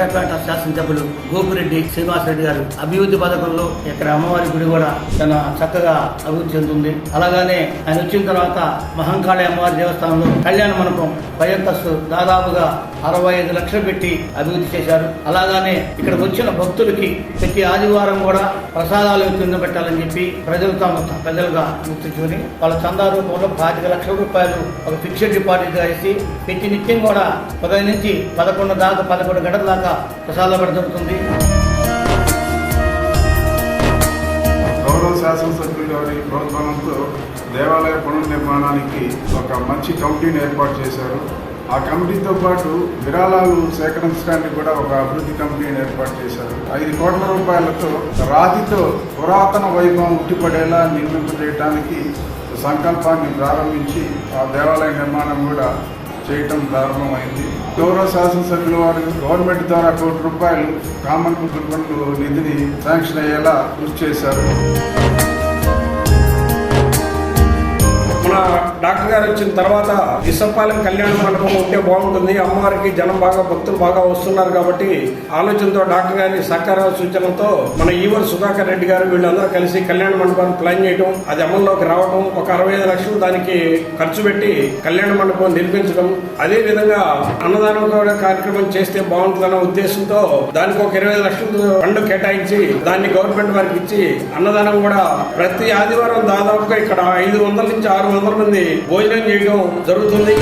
నర్సాపేట శాసనసభ్యులు గోపిరెడ్డి శ్రీనివాసరెడ్డి గారు అభివృద్ధి పథకంలో ఇక్కడ అమ్మవారి గుడి కూడా చాలా చక్కగా అభివృద్ధి చెందుతుంది. అలాగానే ఆయన వచ్చిన తర్వాత మహంకాళి అమ్మవారి దేవస్థానంలో కళ్యాణ మండపం పై దాదాపుగా అరవై ఐదు లక్షలు పెట్టి అభివృద్ధి చేశారు. అలాగానే ఇక్కడ వచ్చిన భక్తులకి ప్రతి ఆదివారం కూడా ప్రసాదాలు కింద పెట్టాలని చెప్పి ప్రజలు తాము ప్రజలుగా గుర్తించుకుని వాళ్ళ చందా రూపంలో పాతిక లక్షల రూపాయలు ఒక ఫిక్స్డ్ డిపాజిట్ వేసి ప్రతి నిత్యం కూడా పదహైదు నుంచి పదకొండు దాకా పదకొండు గంటల దాకా ప్రసాదాలు కూడా జరుగుతుంది. గౌరవ శాసనసభ్యులు గారి ప్రోత్సాహంతో దేవాలయ పునర్నిర్మాణానికి ఒక మంచి కమిటీని ఏర్పాటు చేశారు. ఆ కమిటీతో పాటు విరాళాలు సేకరించడానికి కూడా ఒక అభివృద్ధి కమిటీని ఏర్పాటు చేశారు. ఐదు కోట్ల రూపాయలతో రాతితో పురాతన వైభవం ఉట్టిపడేలా నిర్మింపజేయడానికి సంకల్పాన్ని ప్రారంభించి ఆ దేవాలయ నిర్మాణం కూడా చేయటం ప్రారంభమైంది గౌరవ శాసనసభ్యుల వారు గవర్నమెంట్ ద్వారా కోటి రూపాయలు కామన్ పీపుల్ నిధిని శాంక్షన్ అయ్యేలా కృషి చేశారు. డాక్టర్ గారు వచ్చిన తర్వాత ఇసప్పాలెం కళ్యాణ మండపం ఉంటే బాగుంటుంది. అమ్మవారికి జనం బాగా భక్తులు బాగా వస్తున్నారు కాబట్టి ఆలోచనతో డాక్టర్ గారి సహకార సూచనలతో మన ఈవర్ సుధాకర్ రెడ్డి గారు వీళ్ళందరూ కలిసి కళ్యాణ మండపాన్ని ప్లాన్ చేయడం అది అమల్లోకి రావడం ఒక అరవై ఐదు లక్షలు దానికి ఖర్చు పెట్టి కళ్యాణ మండపం నిర్మించడం అదే విధంగా అన్నదానం కూడా కార్యక్రమం చేస్తే బాగుంటుందన్న ఉద్దేశంతో దానికి ఒక ఇరవై ఐదు లక్షలు ఫండ్ కేటాయించి దాన్ని గవర్నమెంట్ వారికి ఇచ్చి అన్నదానం కూడా ప్రతి ఆదివారం దాదాపుగా ఇక్కడ ఐదు వందల నుంచి ఆరు వందల మంది భోజనం చేయడం జరుగుతుంది.